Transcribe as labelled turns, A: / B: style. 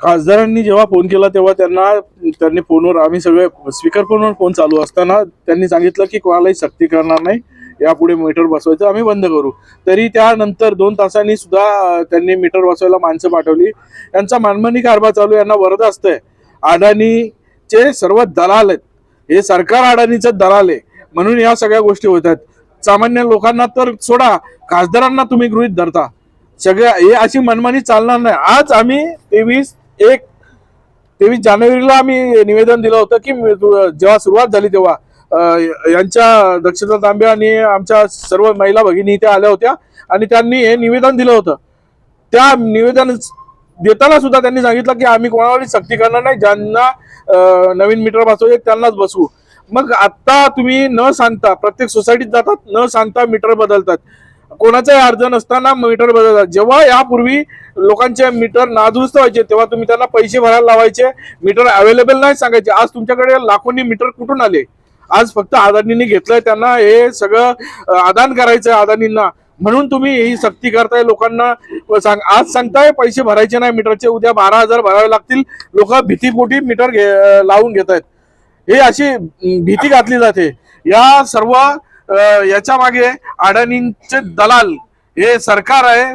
A: खासदारांनी जेव्हा फोन केला तेव्हा त्यांना त्यांनी फोनवर आम्ही सगळे स्पीकर फोनवर फोन चालू असताना त्यांनी सांगितलं की कोणालाही सक्ती करणार नाही. यापुढे मीटर बसवायचं आम्ही बंद करू. तरी त्यानंतर दोन तासांनी सुद्धा त्यांनी मीटर बसवायला माणसं पाठवली. यांचा मनमानी कारभार चालू यांना वरद असतंय. अडाणीचे सर्व दलाल आहेत. हे सरकार अडाणीचं दलाल आहे. म्हणून या सगळ्या गोष्टी होत आहेत. सामान्य लोकांना तर सोडा खासदारांना तुम्ही गृहित धरता. सगळ्या हे अशी मनमानी चालणार नाही. आज आम्ही तेवीस एक तेवीस जानेवारीला आम्ही निवेदन दिलं होतं की जेव्हा सुरुवात झाली तेव्हा यांच्या दक्षता तांबे आणि आमच्या सर्व महिला भगिनी इथे आल्या होत्या आणि त्यांनी हे निवेदन दिलं होतं. त्या निवेदन देताना सुद्धा त्यांनी सांगितलं की आम्ही कोणावरही सक्ती करणार नाही ज्यांना नवीन मीटर बसवायचे त्यांनाच बसवू. मग आता तुम्ही न सांगता प्रत्येक सोसायटीत जातात न सांगता मीटर बदलतात. कोणाचाही अर्ज नसताना मीटर बदलतात. जेव्हा यापूर्वी लोकांचे मीटर नादुरुस्त व्हायचे तेव्हा तुम्ही त्यांना पैसे भरायला लावायचे मीटर अवेलेबल नाही सांगायचे. आज तुमच्याकडे लाखोनी मीटर कुठून आले? आज फक्त अदानींनी घेतलंय त्यांना हे सगळं आदान करायचं अदानींना म्हणून तुम्ही ही सक्ती करताय लोकांना. सांग आज सांगताय पैसे भरायचे नाही मीटरचे उद्या बारा हजार भरावे लागतील. लोक भीतीपोटी मीटर घे लावून घेत आहेत हे अशी भीती घातली जाते. या सर्व याच्या मागे अडाणींचे दलाल हे सरकार आहे.